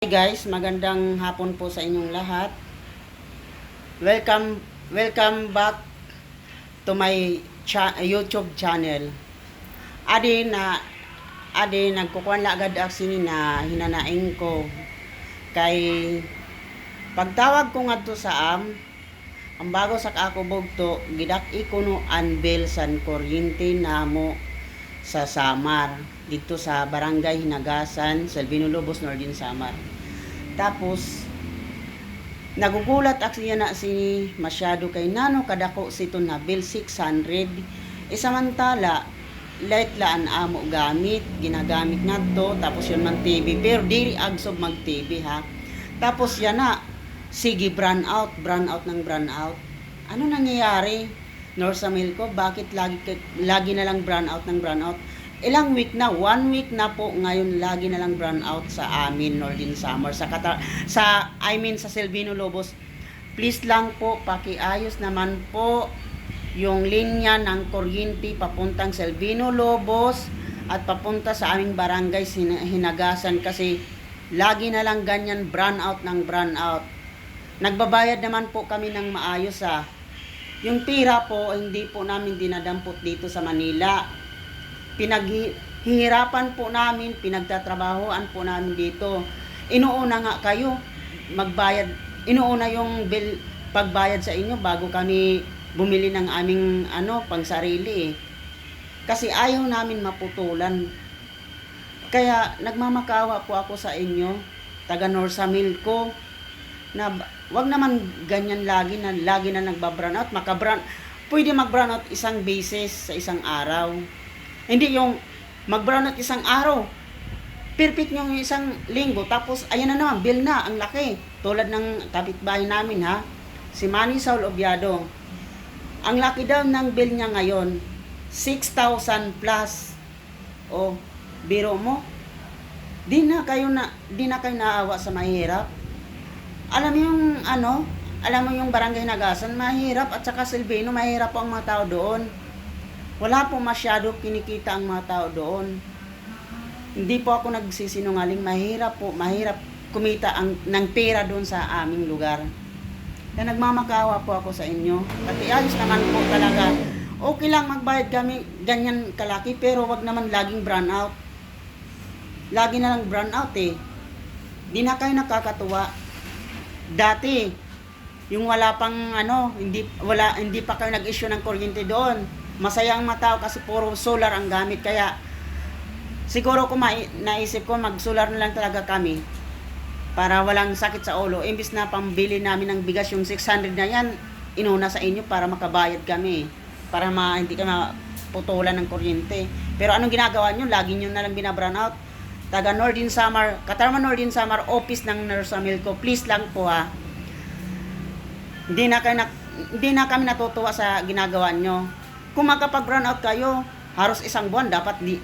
Hi guys, magandang hapon po sa inyong lahat. Welcome welcome back to my cha- YouTube channel. Adi na adi nagkukuan la agad aksini na hinanaing ko kay pagtawag ko ngadto sa am ang bago sa ako bugto gidak ikuno anbel san kuryente namo sa Samar dito sa Barangay Hinagasan, Salvino Lobos, Northern Samar. Tapos nagugulat aksi na si masyado kay nano kadako sito na bill 600 isamantala light laan amo gamit ginagamit ngadto tapos yun man TV pero diri agsob mag TV ha? Tapos yan na sige brand out brand out ng brand out. Ano nangyayari North Milko bakit lagi lagi na lang brand out ng brand out? Ilang week na one week na po ngayon lagi na lang brand out sa amin Northern Summer. Sa Qatar sa I mean sa Silvino Lobos. Please lang po pakiayos naman po yung linya ng kuryente papuntang Silvino Lobos at papunta sa aming barangay Hinagasan kasi lagi na lang ganyan brand out ng brand out. Nagbabayad naman po kami ng maayos ah yung tira po hindi po namin dinadampot dito sa Manila pinaghihirapan po namin, pinagtatrabahoan po namin dito. Inuuna nga kayo magbayad, inuuna yung bill pagbayad sa inyo bago kami bumili ng aming ano pangsarili eh. Kasi ayaw namin maputulan. Kaya nagmamakawa po ako sa inyo, taga Norsamil ko, na wag naman ganyan lagi na lagi na nagbabrown out, makabrown, pwede mag-brown out isang beses sa isang araw. Hindi yung mag-brown out isang araw. Perfect yung isang linggo. Tapos, ayan na naman, bill na, ang laki. Tulad ng kapitbahay namin, ha? Si Manny Saul Obiado. Ang laki daw ng bill niya ngayon, 6,000 plus. O, biro mo. Di na kayo na, di na kayo naawa sa mahirap. Alam mo yung, ano, alam mo yung barangay Nagasan, mahirap at saka Silvino, mahirap po ang mga tao doon wala po masyado kinikita ang mga tao doon. Hindi po ako nagsisinungaling, mahirap po, mahirap kumita ang, ng pera doon sa aming lugar. Kaya nagmamakawa po ako sa inyo. Pati ayos naman po talaga. Okay lang magbayad kami ganyan kalaki, pero wag naman laging brown out. Lagi na lang brown out eh. Di na kayo nakakatuwa. Dati, yung wala pang ano, hindi wala hindi pa kayo nag-issue ng kuryente doon. Masaya ang mga tao kasi puro solar ang gamit kaya siguro ko naisip ko mag-solar na lang talaga kami para walang sakit sa ulo. Imbis na pambili namin ng bigas yung 600 na yan, inuna sa inyo para makabayad kami. Para ma, hindi ka maputulan ng kuryente. Pero anong ginagawa nyo? Lagi nyo na lang binabrown out. Taga Northern Summer, Katarman Northern Summer, office ng Nurse Amilco, please lang po ha. Hindi na, kayo na, hindi na kami natutuwa sa ginagawa nyo. Kung makapag-brown out kayo, halos isang buwan, dapat di,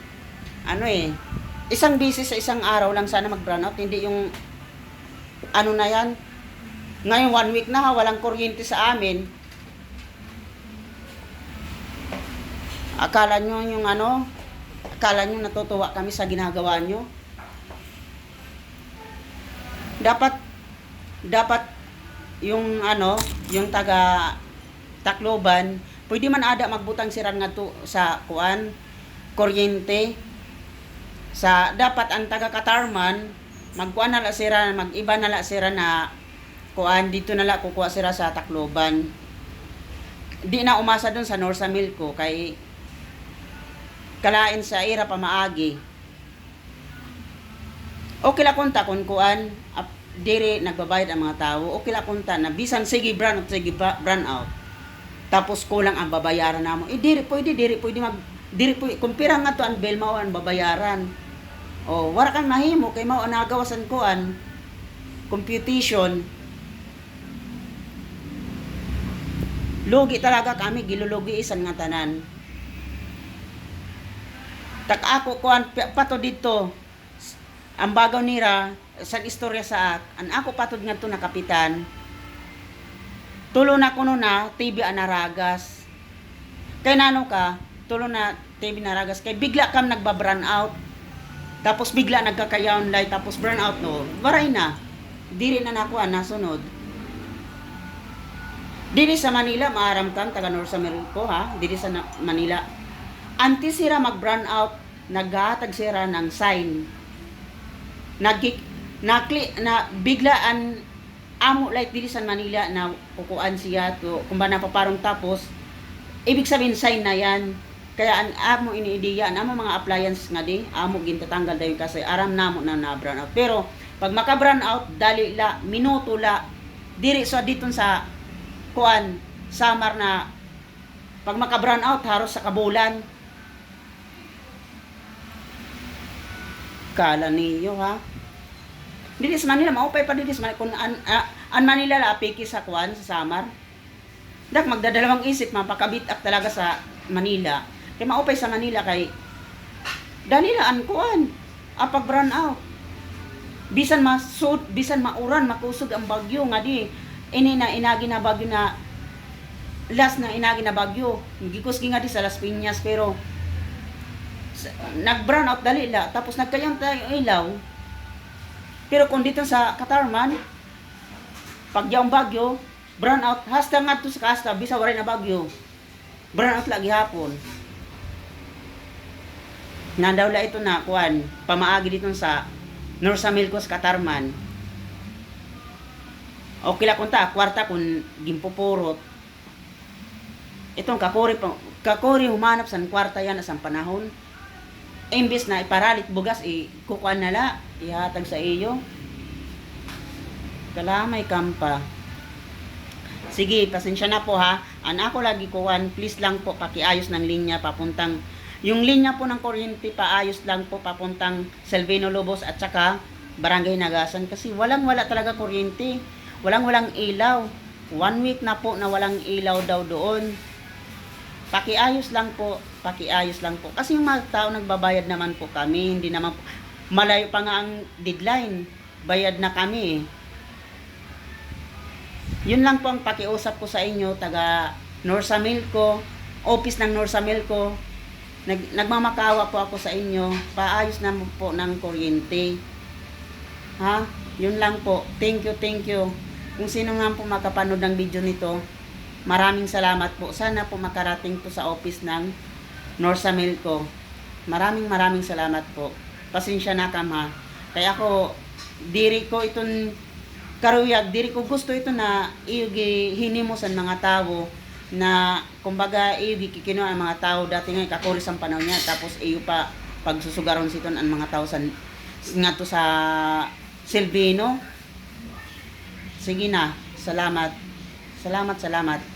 ano eh, isang bisis sa isang araw lang sana mag-brown out, hindi yung, ano na yan, ngayon one week na ha, walang kuryente sa amin. Akala nyo yung ano, akala nyo natutuwa kami sa ginagawa nyo. Dapat, dapat yung ano, yung taga Tacloban, pwede man ada magbutang siran nga to sa kuan kuryente. Sa dapat ang taga Katarman magkuan na sira mag-iba na la sira na kuan dito na la kukuha sira sa Tacloban. Di na umasa dun sa North Milko kay kalain sa ira pa maagi okay la kunta kun kuan dire nagbabayad ang mga tao. Okay la kunta na bisan sige brand out sige brand out. Tapos kulang ang babayaran namo. Eh diri pwede diri pwede mag diri pwede kung pira nga to ang bill mao ang babayaran. Oh wala kang mahimo kay mao nagawasan ko an computation. Lugi talaga kami gilulugi isan nga tanan. Tak ako kuan pa- pato dito ang bagaw nira sa istorya sa ak an ako patod nga to na kapitan tulo na kuno na TV anaragas kay nano ka tulo na TV naragas kay bigla kam nagba-brown out Tapos bigla nagkakayaon lay tapos burnout no. Waray na. Diri na nakuha nasunod. Diri sa Manila maaramtan taga North America ha. Diri sa na- Manila. Antes sira mag burn out, naghatag sira ng sign. Nagkik nakli na biglaan amo like diri sa Manila na kukuan siya to. Kung ba napaparong tapos ibig sabihin sign na yan. Kaya ang amo iniidiya ang amo mga appliance nga di amo gintatanggal dayon kasi aram namo na na brown out. Pero pag maka brown out dali la minuto la diri sa diton sa kuan summer na pag maka brown out haros sa kabulan kala niyo ha Dili sa Manila, maupay pa dili sa Manila. Kung an, ah, an Manila la, piki sa kuan, sa Samar. Dak, magdadalawang isip, mapakabitak talaga sa Manila. Kaya maupay sa Manila kay, dali la, an kuan, apag brown out. Bisan masud, bisan mauran, makusog ang bagyo, nga di, ini na inagi na bagyo na, last na inagi na bagyo. Gikus nga di sa Las Piñas, pero, nag-brown out dali la, tapos nagkayang tayo ilaw, pero kung dito sa Katarman, pag yaong bagyo, brown out, hasta nga to sa kasta, bisa waray na bagyo. Brown out lagi hapon. Nandaw la ito na, kuan, pamaagi dito sa North Milcos, Katarman. Okay la kunta, kwarta kung gimpupurot. Itong kakori, kakori humanap sa kwarta yan sa panahon imbis na iparalit bugas i kukuan na la ihatag sa iyo. Kalamay kampa. Sige pasensya na po ha. An ako lagi kuwan please lang po pakiayos ng linya papuntang yung linya po ng kuryente paayos lang po papuntang Selvino Lobos at saka Barangay Nagasan. Kasi walang wala talaga kuryente. Walang walang ilaw. One week na po na walang ilaw daw doon pakiayos lang po, pakiayos lang po. Kasi yung mga tao nagbabayad naman po kami, hindi naman po, malayo pa nga ang deadline, bayad na kami. Yun lang po ang pakiusap ko sa inyo, taga Norsamilco, office ng Norsamilco, nag, nagmamakawa po ako sa inyo, paayos na po ng kuryente. Ha? Yun lang po. Thank you, thank you. Kung sino nga po makapanood ng video nito, Maraming salamat po. Sana po makarating po sa office ng Norsamilco. Maraming maraming salamat po. Pasensya na kam ha. Kaya ako, diri ko itong karuyag, diri ko gusto ito na hinimo sa mga tao na kumbaga kikino ang mga tao dati nga kakuris ang panahon niya tapos iyo pa pagsusugaron siton ang mga tao sa nga to sa Silvino sige na salamat salamat salamat